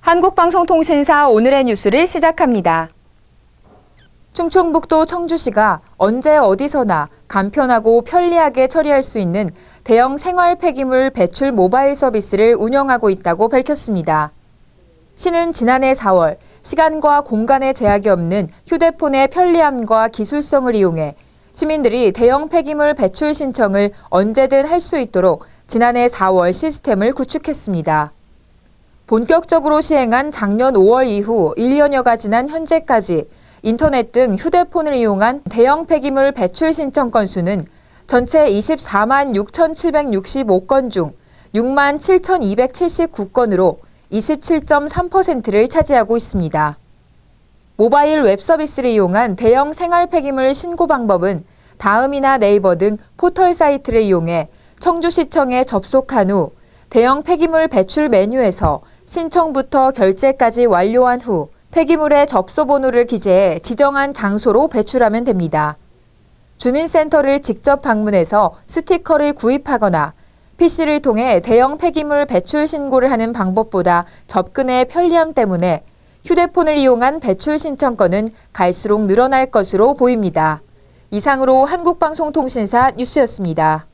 한국방송통신사 오늘의 뉴스를 시작합니다. 충청북도 청주시가 언제 어디서나 간편하고 편리하게 처리할 수 있는 대형 생활 폐기물 배출 모바일 서비스를 운영하고 있다고 밝혔습니다. 시는 지난해 4월 시간과 공간의 제약이 없는 휴대폰의 편리함과 기술성을 이용해 시민들이 대형 폐기물 배출 신청을 언제든 할 수 있도록 지난해 4월 시스템을 구축했습니다. 본격적으로 시행한 작년 5월 이후 1년여가 지난 현재까지 인터넷 등 휴대폰을 이용한 대형 폐기물 배출 신청 건수는 전체 24만 6,765건 중 6만 7,279건으로 27.3%를 차지하고 있습니다. 모바일 웹 서비스를 이용한 대형 생활 폐기물 신고 방법은 다음이나 네이버 등 포털 사이트를 이용해 청주시청에 접속한 후 대형 폐기물 배출 메뉴에서 신청부터 결제까지 완료한 후 폐기물의 접수 번호를 기재해 지정한 장소로 배출하면 됩니다. 주민센터를 직접 방문해서 스티커를 구입하거나 PC를 통해 대형 폐기물 배출 신고를 하는 방법보다 접근의 편리함 때문에 휴대폰을 이용한 배출 신청 건은 갈수록 늘어날 것으로 보입니다. 이상으로 한국방송통신사 뉴스였습니다.